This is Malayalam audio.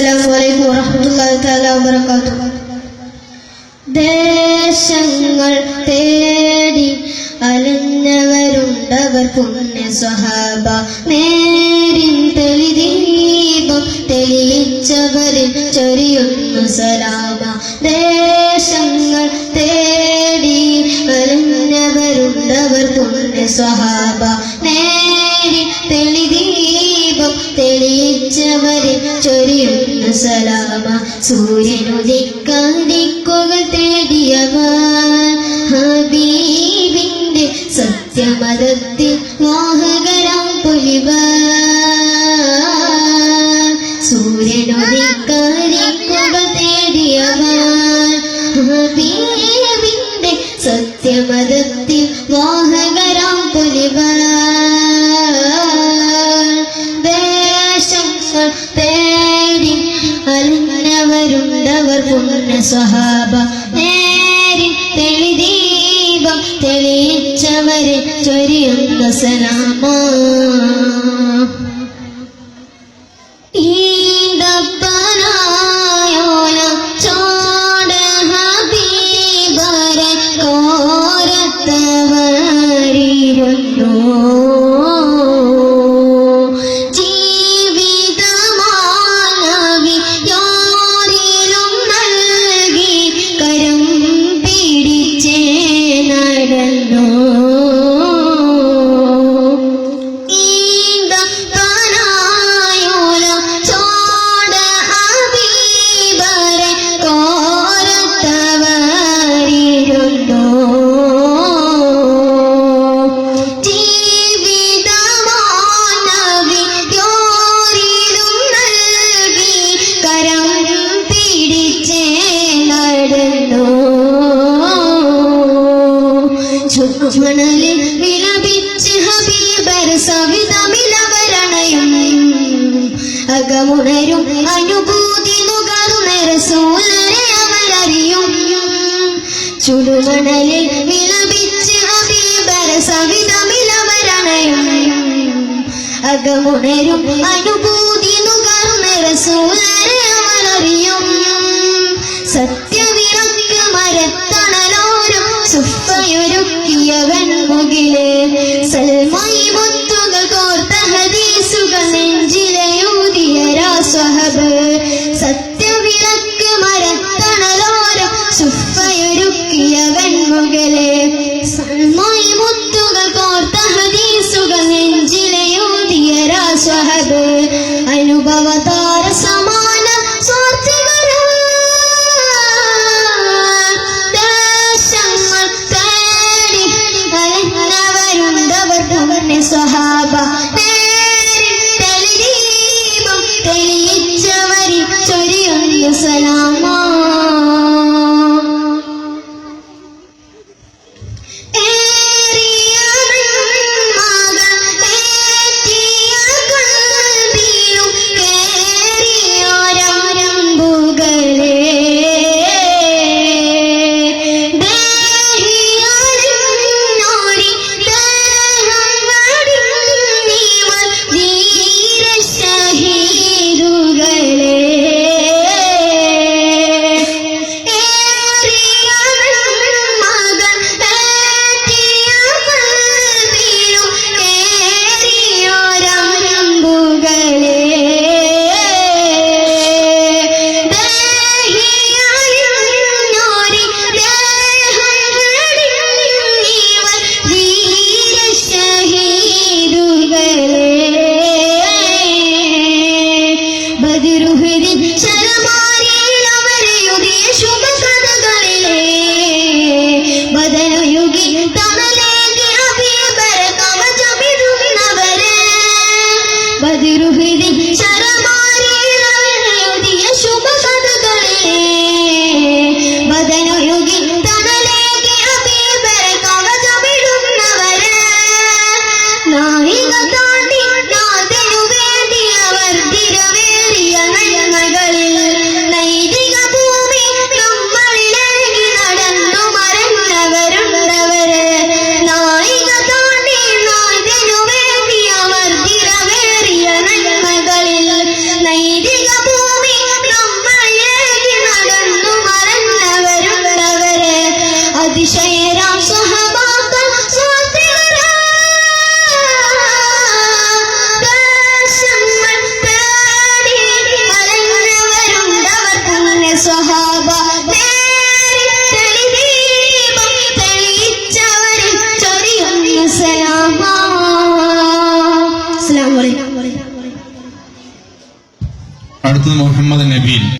അസ്സലാമു അലൈക്കും വറഹ്മത്തുള്ളാഹി തആല ദേശങ്ങൾ തേടി അലഞ്ഞവരുണ്ടവർ പുണ്യ സ്വഹാബ നേരിൻ തെളിദീപം തെളിയിച്ചവരിൽ ചൊരിയുന്നു സലാമ. ദേശങ്ങൾ തേടി അലഞ്ഞവരുണ്ടവർ പുണ്യ സ്വഹാബ നേരിൻ തെളിദീപം തെളിയിച്ചവരിൽ ചൊരിയുന്നു സലാമ സൂര്യനുദിക്കാതിക്കുകൾ തേടിയവർ. ഹബീബിന്റെ സത്യമതത്തിൽ വാഹകരം പുലിവർ. സൂര്യനുദിക്കാതിക്കുകൾ സ്വഹാബ നേരിൽ തെളിദീപം തെളിയിച്ചവരെ ചൊരിയുന്ന സലാമ അകമുണരും അനുഭൂതി നുകർന്നരസൂലരെ അവരറിയും. ചുടുമണലിൽ വിളപിച്ച് ഹബീബർ സവിതമിലവരണയും അകമുണരും. അനുഭൂതി നുകർന്നരസൂലരെ അവരറിയും. രാസ്വഹബ് സത്യവിളക്ക് മരത്തണലോര സുഫയൊരുക്കിയ വെൺമുകളെ. സൽമായി മുത്തുകൾ കോർത്ത ഹദീസുകൾ നെഞ്ചിലയൂതിയ രാസ്വഹബ് അനുഭവതാര സമാന സ്വാർത്ഥികളും ഗുരുഹൃതി മുഹമ്മദ് നബി